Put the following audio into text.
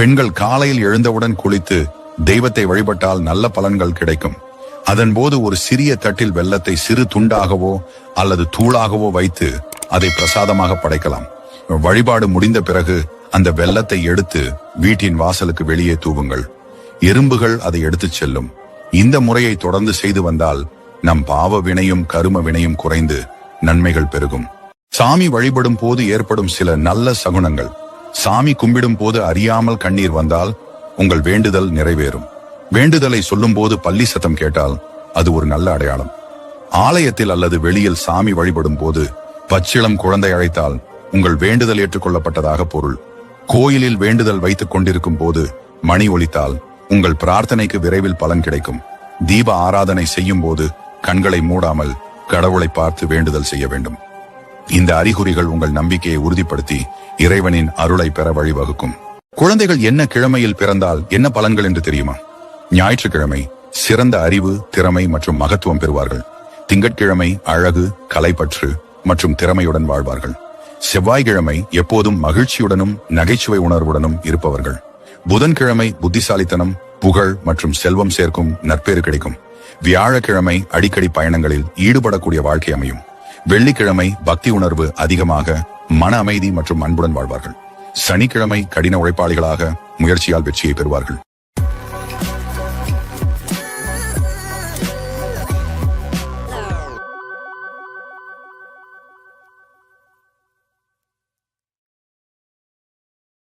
பெண்கள் காலையில் எழுந்தவுடன் குளித்து தெய்வத்தை வழிபட்டால் நல்ல பலன்கள் கிடைக்கும். அதன் போது ஒரு சிறிய தட்டில் வெள்ளத்தை சிறு துண்டாகவோ அல்லது தூளாகவோ வைத்து அதை பிரசாதமாக படைக்கலாம். வழிபாடு முடிந்த பிறகு அந்த வெள்ளத்தை எடுத்து வீட்டின் வாசலுக்கு வெளியே தூவுங்கள். எறும்புகள் அதை எடுத்துச் செல்லும். இந்த முறையை தொடர்ந்து செய்து வந்தால் நம் பாவ வினையும் கரும வினையும் குறைந்து நன்மைகள் பெருகும். சாமி வழிபடும் போது ஏற்படும் சில நல்ல சகுனங்கள். சாமி கும்பிடும் போது அறியாமல் கண்ணீர் வந்தால் உங்கள் வேண்டுதல் நிறைவேறும். வேண்டுதலை சொல்லும்போது பள்ளி சத்தம் கேட்டால் அது ஒரு நல்ல அடையாளம். ஆலயத்தில் அல்லது வெளியில் சாமி வழிபடும் போது பச்சிளம் குழந்தை அழைத்தால் உங்கள் வேண்டுதல் ஏற்றுக்கொள்ளப்பட்டதாக பொருள். கோயிலில் வேண்டுதல் வைத்துக் கொண்டிருக்கும் போது மணி ஒலித்தால் உங்கள் பிரார்த்தனைக்கு விரைவில் பலன் கிடைக்கும். தீப ஆராதனை செய்யும் போது கண்களை மூடாமல் கடவுளை பார்த்து வேண்டுதல் செய்ய வேண்டும். இந்த அறிகுறிகள் உங்கள் நம்பிக்கையை உறுதிப்படுத்தி இறைவனின் அருளை பெற வழிவகுக்கும். குழந்தைகள் என்ன கிழமையில் பிறந்தால் என்ன பலன்கள் என்று தெரியுமா? ஞாயிற்றுக்கிழமை சிறந்த அறிவு திறமை மற்றும் மகத்துவம் பெறுவார்கள். திங்கட்கிழமை அழகு கலைப்பற்று மற்றும் திறமையுடன் வாழ்வார்கள். செவ்வாய்க்கிழமை எப்போதும் மகிழ்ச்சியுடனும் நகைச்சுவை உணர்வுடனும் இருப்பவர்கள். புதன்கிழமை புத்திசாலித்தனம் புகழ் மற்றும் செல்வம் சேர்க்கும் நற்பேறு கிடைக்கும். வியாழக்கிழமை அடிக்கடி பயணங்களில் ஈடுபடக்கூடிய வாழ்க்கை அமையும். வெள்ளிக்கிழமை பக்தி உணர்வு அதிகமாக மன அமைதி மற்றும் அன்புடன் வாழ்வார்கள். சனிக்கிழமை கடின உழைப்பாளிகளாக முயற்சியால் வெற்றியை பெறுவார்கள்.